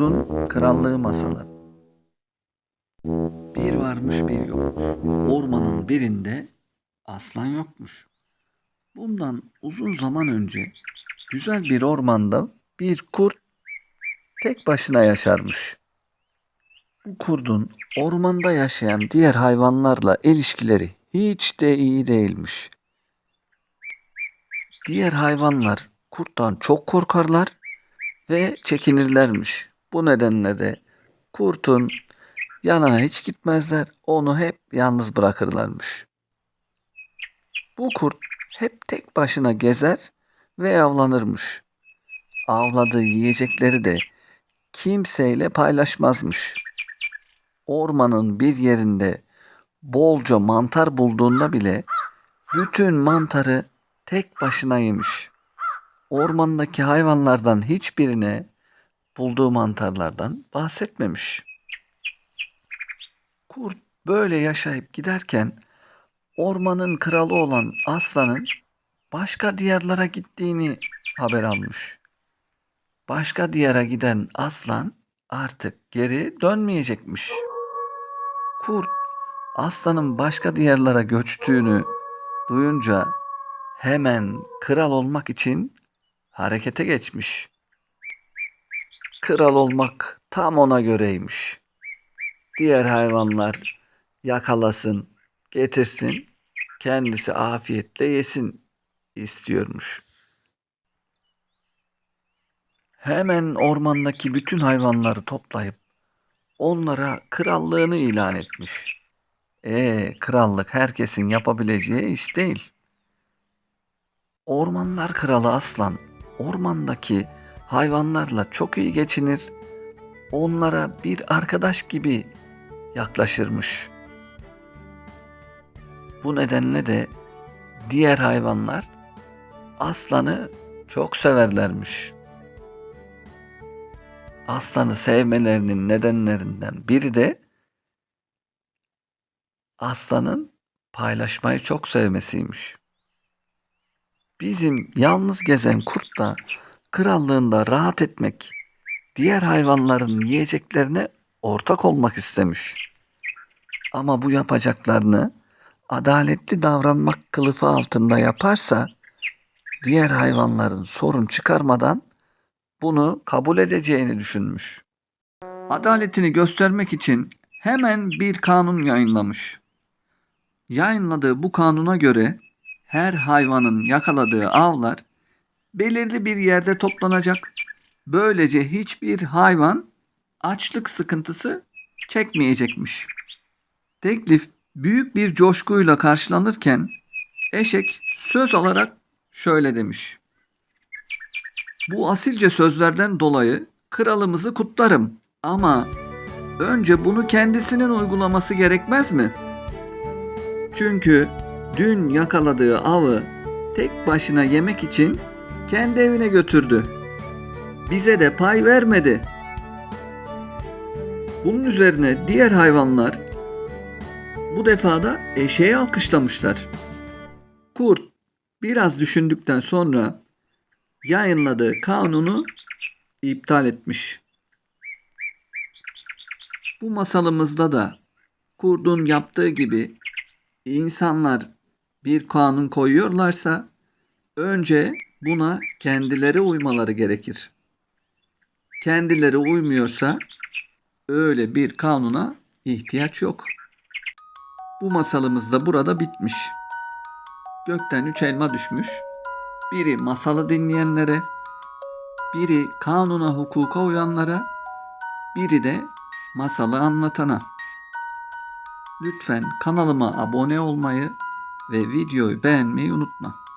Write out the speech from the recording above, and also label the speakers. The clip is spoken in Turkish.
Speaker 1: Kurdun Krallığı Masalı Bir varmış bir yokmuş. Ormanın birinde aslan yokmuş. Bundan uzun zaman önce güzel bir ormanda bir kurt tek başına yaşarmış. Bu kurdun ormanda yaşayan diğer hayvanlarla ilişkileri hiç de iyi değilmiş. Diğer hayvanlar kurttan çok korkarlar ve çekinirlermiş. Bu nedenle de kurtun yanına hiç gitmezler. Onu hep yalnız bırakırlarmış. Bu kurt hep tek başına gezer ve avlanırmış. Avladığı yiyecekleri de kimseyle paylaşmazmış. Ormanın bir yerinde bolca mantar bulduğunda bile bütün mantarı tek başına yemiş. Ormandaki hayvanlardan hiçbirine bulduğu mantarlardan bahsetmemiş. Kurt böyle yaşayıp giderken ormanın kralı olan aslanın başka diyarlara gittiğini haber almış. Başka diyara giden aslan artık geri dönmeyecekmiş. Kurt aslanın başka diyarlara göçtüğünü duyunca hemen kral olmak için harekete geçmiş. Kral olmak tam ona göreymiş. Diğer hayvanlar yakalasın, getirsin, kendisi afiyetle yesin istiyormuş. Hemen ormandaki bütün hayvanları toplayıp onlara krallığını ilan etmiş. E krallık herkesin yapabileceği iş değil. Ormanlar kralı aslan ormandaki hayvanlarla çok iyi geçinir. Onlara bir arkadaş gibi yaklaşırmış. Bu nedenle de diğer hayvanlar aslanı çok severlermiş. Aslanı sevmelerinin nedenlerinden biri de aslanın paylaşmayı çok sevmesiymiş. Bizim yalnız gezen kurt da krallığında rahat etmek, diğer hayvanların yiyeceklerine ortak olmak istemiş. Ama bu yapacaklarını adaletli davranmak kılıfı altında yaparsa diğer hayvanların sorun çıkarmadan bunu kabul edeceğini düşünmüş. Adaletini göstermek için hemen bir kanun yayınlamış. Yayınladığı bu kanuna göre her hayvanın yakaladığı avlar belirli bir yerde toplanacak. Böylece hiçbir hayvan açlık sıkıntısı çekmeyecekmiş. Teklif büyük bir coşkuyla karşılanırken eşek söz alarak şöyle demiş. Bu asilce sözlerden dolayı kralımızı kutlarım ama önce bunu kendisinin uygulaması gerekmez mi? Çünkü dün yakaladığı avı tek başına yemek için kendi evine götürdü. Bize de pay vermedi. Bunun üzerine diğer hayvanlar bu defa da eşeği alkışlamışlar. Kurt biraz düşündükten sonra yayınladığı kanunu iptal etmiş. Bu masalımızda da kurdun yaptığı gibi insanlar bir kanun koyuyorlarsa önce buna kendileri uymaları gerekir. Kendileri uymuyorsa öyle bir kanuna ihtiyaç yok. Bu masalımız da burada bitmiş. Gökten üç elma düşmüş. Biri masalı dinleyenlere, biri kanuna hukuka uyanlara, biri de masalı anlatana. Lütfen kanalıma abone olmayı ve videoyu beğenmeyi unutma.